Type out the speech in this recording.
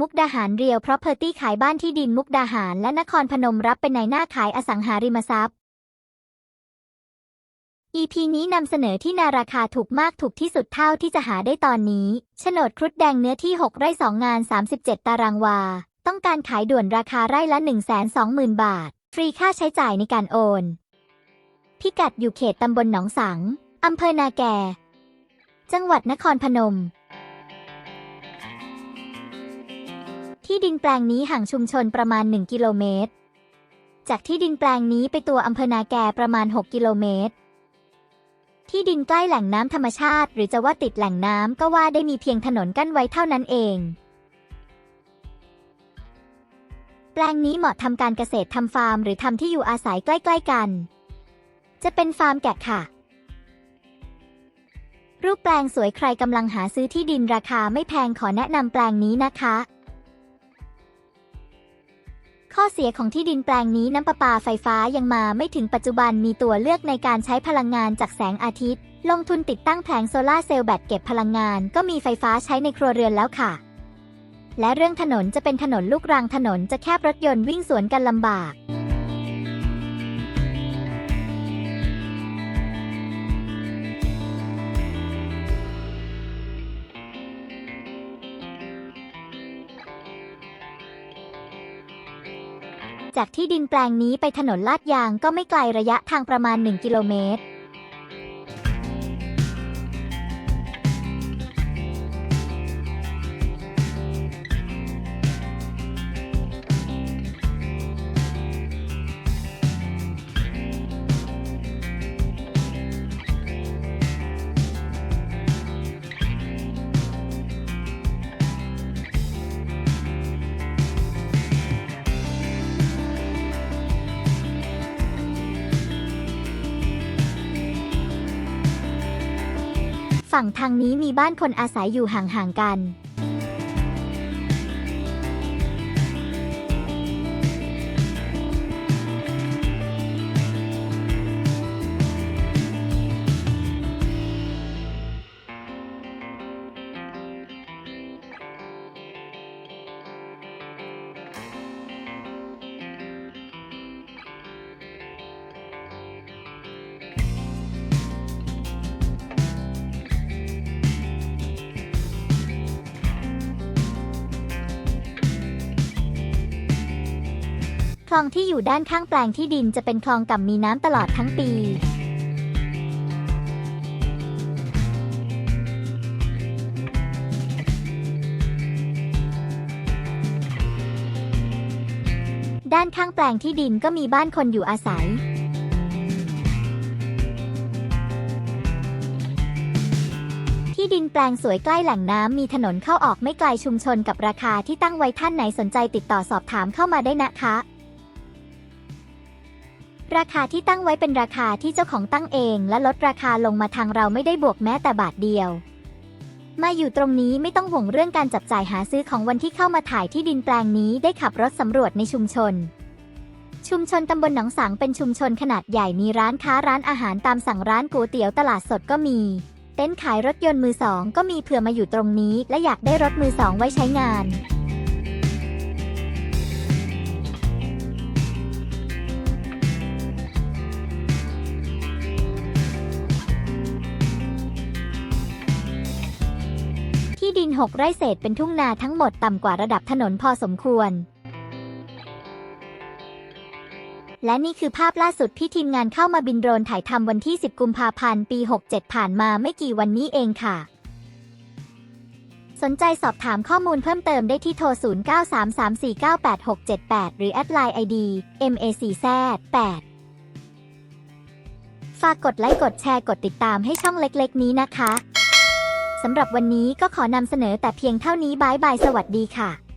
มุกดาหารเรียวเพราะเพอร์ตี้ขายบ้านที่ดินมุกดาหารและนครพนมรับเป็นนายหน้าขายอสังหาริมทรัพย์ EP นี้นำเสนอที่นาราคาถูกมากถูกที่สุดเท่าที่จะหาได้ตอนนี้โฉนดครุฑแดงเนื้อที่ 6 ไร่2งาน 37 ตารางวา ต้องการขายด่วนราคาไร่ละ 120,000 บาท ฟรีค่าใช้จ่ายในการโอน พิกัดอยู่เขตตำบลหนองสังอำเภอนาแกจังหวัดนครพนม ที่ดินแปลงนี้ห่างชุมชนประมาณ 1 กิโลเมตร จากที่ดินแปลงนี้ไปตัวอำเภอนาแกประมาณ 6 กิโลเมตร ที่ดินใกล้แหล่งน้ำธรรมชาติ หรือจะว่าติดแหล่งน้ำก็ว่าได้มีเพียงถนนกั้นไว้เท่านั้นเอง แปลงนี้เหมาะทำการเกษตรทำฟาร์ม หรือทำที่อยู่อาศัยใกล้ ๆ กัน จะเป็นฟาร์มแกะค่ะรูปแปลงสวยใครกำลังหาซื้อที่ดินราคาไม่แพงขอแนะนำแปลงนี้นะคะ ข้อเสียของที่ดินแปลงนี้น้ำประปาไฟฟ้ายังมาไม่ถึงปัจจุบันมีตัวเลือกในการใช้พลังงานจากแสงอาทิตย์ ลงทุนติดตั้งแผงโซลาเซลล์แบตเก็บพลังงาน ก็มีไฟฟ้าใช้ในครัวเรือนแล้วค่ะ และเรื่องถนนจะเป็นถนนลูกรังถนนจะแคบรถยนต์วิ่งสวนกันลำบาก จากที่ดินแปลงนี้ไปถนนลาดยางก็ไม่ไกลระยะทางประมาณ 1 กิโลเมตร ฝั่งทางนี้มีบ้านคนอาศัยอยู่ห่างๆกัน คลองที่อยู่ด้านข้างแปลงที่ดินจะเป็นคลองก่ำมีน้ำตลอดทั้งปี ด้านข้างแปลงที่ดินก็มีบ้านคนอยู่อาศัยที่ดินแปลงสวยใกล้แหล่งน้ำมีถนนเข้าออกไม่ไกลชุมชนกับราคาที่ตั้งไว้ท่านไหนสนใจติดต่อสอบถามเข้ามาได้นะคะ ราคาที่ตั้งไว้เป็นราคาที่เจ้าของตั้งเอง และลดราคาลงมาทางเราไม่ได้บวกแม้แต่บาทเดียว มาอยู่ตรงนี้ไม่ต้องห่วงเรื่องการจับจ่ายหาซื้อของวันที่เข้ามาถ่ายที่ดินแปลงนี้ได้ขับรถสำรวจในชุมชน ชุมชนตำบลหนองสังเป็นชุมชนขนาดใหญ่มีร้านค้าร้านอาหารตามสั่งร้านก๋วยเตี๋ยวตลาดสดก็มี เต็นท์ขายรถยนต์มือสองก็มีเผื่อมาอยู่ตรงนี้ และอยากได้รถมือสองไว้ใช้งาน ที่ดิน 6 ไร่เศษเป็นทุ่งนาทั้งหมดต่ำกว่าระดับถนนพอสมควร และนี่คือภาพล่าสุดที่ทีมงานเข้ามาบินโดรนถ่ายทำวันที่ 10 กุมภาพันธ์ ปี 67 ผ่านมาไม่กี่วันนี้เองค่ะ สนใจสอบถามข้อมูลเพิ่มเติมได้ที่โทร 0933498678 หรือแอดไลน์ ID MACZ8 ฝากกดไลค์กดแชร์กดติดตามให้ช่องเล็ก ๆ นี้นะคะ สำหรับวันนี้ก็ขอนำเสนอแต่เพียงเท่านี้บายบายสวัสดีค่ะ